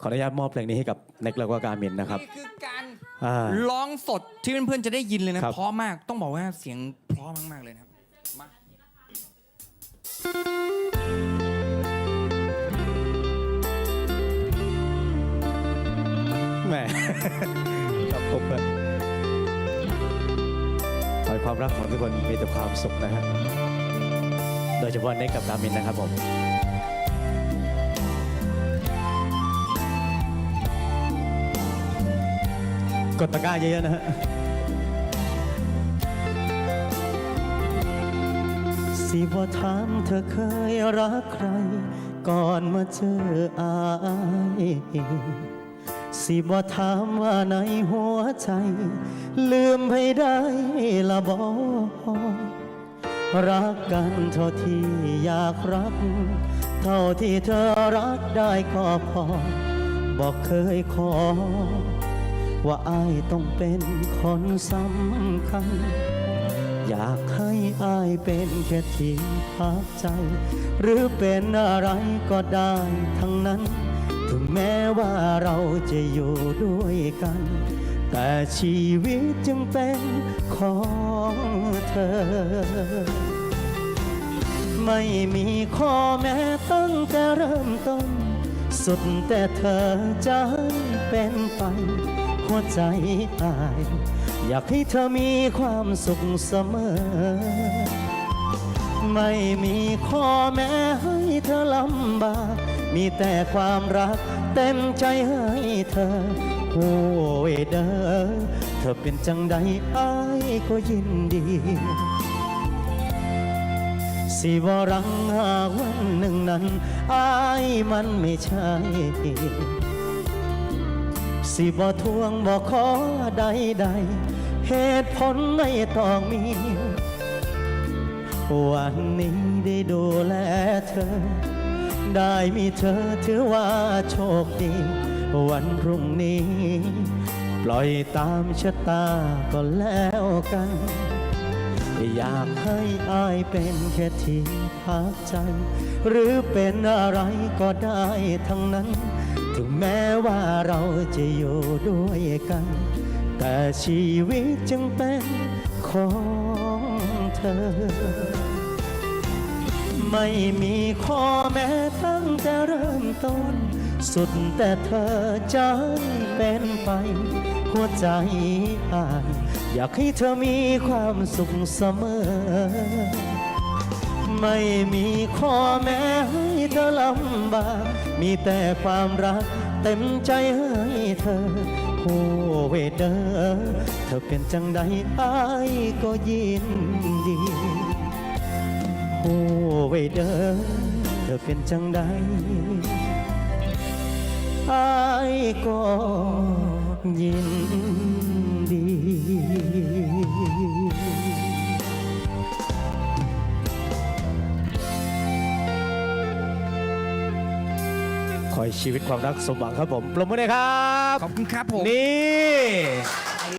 ขออนุญาตมอบเพลงนี้ให้กับเน็กแล้วก็การมินนะครับ นี่คือการอ่า ร้องสดที่เพื่อนๆจะได้ยินเลยนะครับ เพราะมากต้องบอกว่าเสียงเพราะมากๆเลยนะครับมา แหมขอบคุณครับขอให้ความรักของทุกคนมีแต่ความสุขนะฮะ โดยเฉพาะเน็กกับการมินนะครับผม กดตะกร้าเยอะๆนะฮะสิบ่ถามเธอเคยรักใคร ก่อนมาเจออายสิบ่ถามว่าในหัวใจ ลืมให้ได้ละบอรักกันเท่าที่อยากรัก เท่าที่เธอรักได้ก็พอบอกเคยขอ ว่าอายต้องเป็นคนสำคัญ อยากให้อายเป็นแค่ที่พักใจ หรือเป็นอะไรก็ได้ทั้งนั้น ถึงแม้ว่าเราจะอยู่ด้วยกัน แต่ชีวิตจึงเป็นของเธอ ไม่มีข้อแม้ตั้งแต่เริ่มต้น สุดแต่เธอจะให้เป็นไป หัวใจอาย อยากให้เธอมีความสุขเสมอ ไม่มีข้อแม้ให้เธอลำบาก มีแต่ความรักเต็มใจให้เธอ โอ้ยเด้อเธอเป็นจังใดอายก็ยินดีสิวรังหากวันหนึ่งนั้นอายมันไม่ใช่ สิบ่ทวงบ่ขอใดใดเหตุผลไม่ต้องมี วันนี้ได้ดูแลเธอ ได้มีเธอถือว่าโชคดี วันพรุ่งนี้ ปล่อยตามชะตาก็แล้วกัน อยากให้อายเป็นแค่ที่พักใจ หรือเป็นอะไรก็ได้ทั้งนั้น ถึงแม้ว่าเราจะอยู่ด้วยกัน แต่ชีวิตจึงเป็นของเธอ ไม่มีข้อแม้ตั้งแต่เริ่มต้น สุดแต่เธอจะเป็นไป หัวใจอ่านอยากให้เธอมีความสุขเสมอ ไม่มีข้อแม้ให้เธอลำบาก มีแต่ความรักเต็มใจให้เธอโอ้เวเดอเธอเป็นจังใดอายก็ยินดีโอ้ไว้เดอเธอเป็นจังใดอายก็ยิน ขอให้ชีวิตความรักสมหวังครับผมปรบมือเลยครับ ขอบคุณครับผม นี่